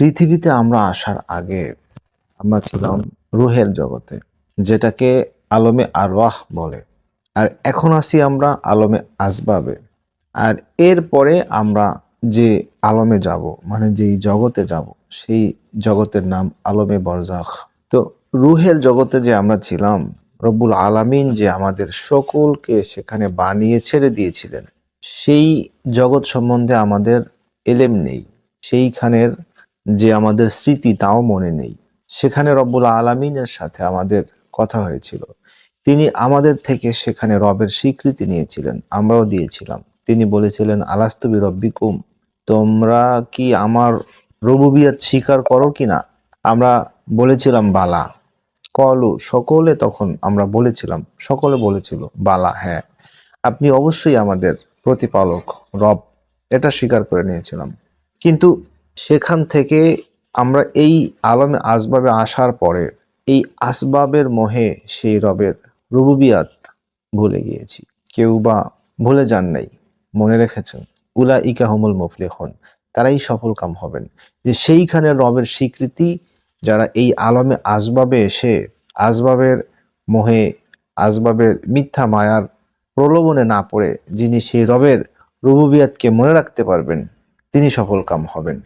পৃথিবীতে আমরা আসার আগে আমরা ছিলাম রুহের জগতে, যেটাকে আলমে আরওয়াহ বলে। আর এখন আছি আমরা আলমে আসবাবে। আর এরপরে আমরা যে আলমে যাব মানে যেই জগতে যাব, সেই জগতের নাম আলমে বরজাখ। তো রুহের জগতে যে আমরা ছিলাম, রব্বুল আলামিন যে আমাদের সকলকে সেখানে বানিয়ে ছেড়ে দিয়েছিলেন, সেই জগৎ সম্বন্ধে আমাদের এলেম নেই। সেইখানের যে আমাদের স্মৃতি তাও মনে নেই। সেখানে রব্বুল আলমিনের সাথে আমাদের কথা হয়েছিল। তিনি আমাদের থেকে সেখানে রবের স্বীকৃতি নিয়েছিলেন, আমরাও দিয়েছিলাম। তিনি বলেছিলেন আলাস্তবি রব্বিকুম তোমরা কি আমার রবুবিয়াত স্বীকার করো কি না আমরা বলেছিলাম, বালা। কলু, সকলে তখন আমরা বলেছিলাম, সকলে বলেছিল, বালা হ্যাঁ আপনি অবশ্যই আমাদের প্রতিপালক, রব। এটা স্বীকার করে নিয়েছিলাম। কিন্তু সেখান থেকে আমরা এই আলমে আসবাবে আসার পরে এই আসবাবের মোহে সেই রবের রুবুবিয়াত ভুলে গিয়েছি। কেউ বা ভুলে যান নাই, মনে রেখেছেন উলা ইকাহমুল মুফলিহন, তারাই সফল কাম হবেন। যে সেইখানে রবের স্বীকৃতি, যারা এই আলমে আসবাবে এসে আসবাবের মোহে, আসবাবের মিথ্যা মায়ার প্রলোভনে না পড়ে, যিনি সেই রবের রুবুবিয়াতকে মনে রাখতে পারবেন, তিনি সফল কাম হবেন।